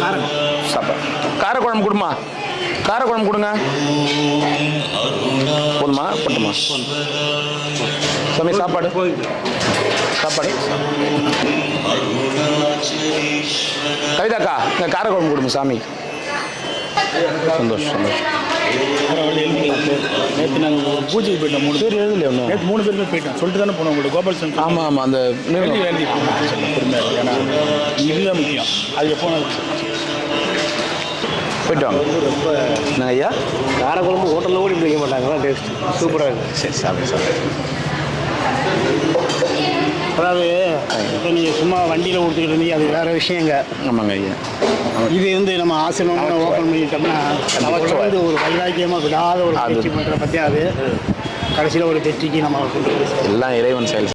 போதுமா சாப்பாடு. காரக்குழம்பு கொடுமா? காரக்குழம்பு கொடுங்க. போதுமா? போட்டுமா? சாமி சாப்பாடு. சாப்பாடு. கவிதாக்கா இந்த காரக்குழம்பு கொடுங்க சாமி. சந்தோஷம் சந்தோஷம் நேற்று நாங்கள் பூஜைக்கு போயிட்டோம் மூணு பேர். எழுதலையே ஒன்றும் நேற்று மூணு பேருமே போயிட்டோம். சொல்லிட்டு தானே போனோம் உங்களுக்கு கோபால் சங்கர் ஆமாம் ஆமாம் அந்த எழுதி எழுதி பொறுமையாக ஏன்னா இதுதான் முக்கியம். அது எப்போ போயிட்டு வாங்க ரொம்ப ஐயா? காரக்குழம்பு ஹோட்டலில் கூட இப்படி வைக்க மாட்டாங்க. டேஸ்ட் சூப்பராக இருக்குது சரி சாப்பிடு சாப்பிடு. அதாவது இப்போ நீங்கள் சும்மா வண்டியில் கொடுத்துக்கிட்டு இருந்தீங்க அது வேறு விஷயங்க. ஆமாங்க ஐயா. இது வந்து நம்ம ஆசிரமம் ஓப்பன் பண்ணிட்டோம்னா நமக்கு வந்து ஒரு வைராக்கியமாக விடாத ஒரு பயிற்சி பண்ணுற பற்றி அது கடைசியில் ஒரு வெற்றிக்கு நம்ம. எல்லாம் இறைவன் செயல்